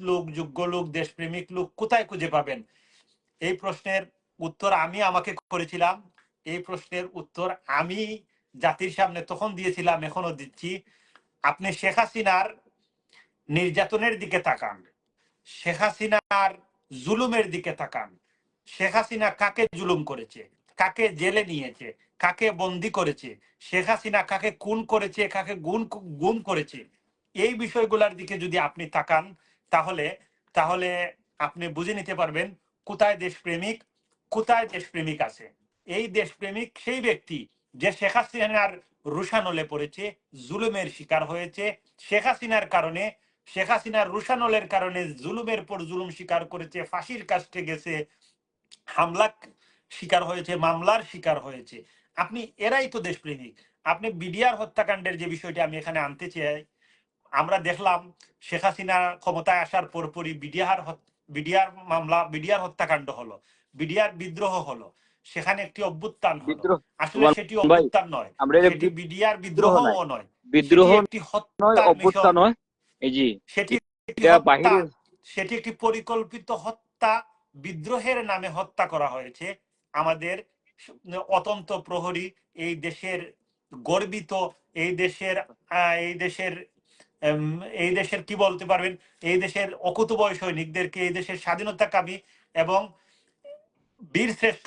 লোক, যোগ্য লোক, দেশপ্রেমিক লোক কোথায় খুঁজে পাবেন? এই প্রশ্নের উত্তর আমি আমাকে করেছিলাম। এই প্রশ্নের উত্তর আমি জাতির সামনে তখন দিয়েছিলাম এখনও দিচ্ছি। আপনি শেখ হাসিনার নির্যাতনের দিকে তাকান। শেখ হাসিনার জুলুমের দিকে তাকান। শেখ হাসিনা কাকে জুলুম করেছে? কাকে জেলে নিয়েছে? কাকে বন্দি করেছে? শেখ হাসিনা কাকে খুন করেছে? কাকে গুম গুম করেছে? এই বিষয়গুলোর দিকে যদি আপনি তাকান তাহলে তাহলে আপনি বুঝে নিতে পারবেন কোথায় দেশপ্রেমিক কোথায় দেশপ্রেমিক আছে। এই দেশপ্রেমিক সেই ব্যক্তি যে শেখ হাসিনার রুশানলে পড়েছে, জুলুমের শিকার হয়েছে। শেখ হাসিনার কারণে, শেখ হাসিনার রুশানলের কারণে জুলুমের পর জুলুম শিকার করেছে, ফাঁসির কাছে গেছে, হামলা শিকার হয়েছে, মামলার শিকার হয়েছে। আপনি, এরাই তো দেশপ্রেমিক। আপনি বিডিআর হত্যাকাণ্ডের যে বিষয়টি আমি এখানে আনতে চাই আমরা দেখলাম শেখ হাসিনা ক্ষমতায় আসার পরপরই বিডিআর বিডিআর মামলা বিডিআর হত্যাকাণ্ড হলো বিডিআর বিদ্রোহ হলো সেখানে একটি অভ্যুত্থান আসলে সেটি অভ্যুত্থান নয় সেটি বিডিআর বিদ্রোহ নয়। বিদ্রোহ একটি হত্যা অভ্যুত্থান নয়। এই জি সেটি সেটি একটি পরিকল্পিত হত্যা বিদ্রোহের নামে হত্যা করা হয়েছে। আমাদের অতন্ত প্রহরী এই দেশের গর্বিত এই দেশের আহ, এই দেশের এই দেশের কি বলতে পারবেন? এই দেশের অকুতবয় সৈনিকদেরকে, এই দেশের স্বাধীনতাকামী এবং বীর শ্রেষ্ঠ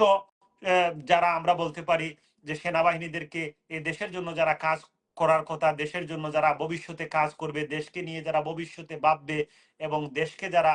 যারা আমরা বলতে পারি যে সেনাবাহিনীদেরকে এই দেশের জন্য যারা কাজ করার কথা, দেশের জন্য যারা ভবিষ্যতে কাজ করবে, দেশকে নিয়ে যারা ভবিষ্যতে ভাববে এবং দেশকে যারা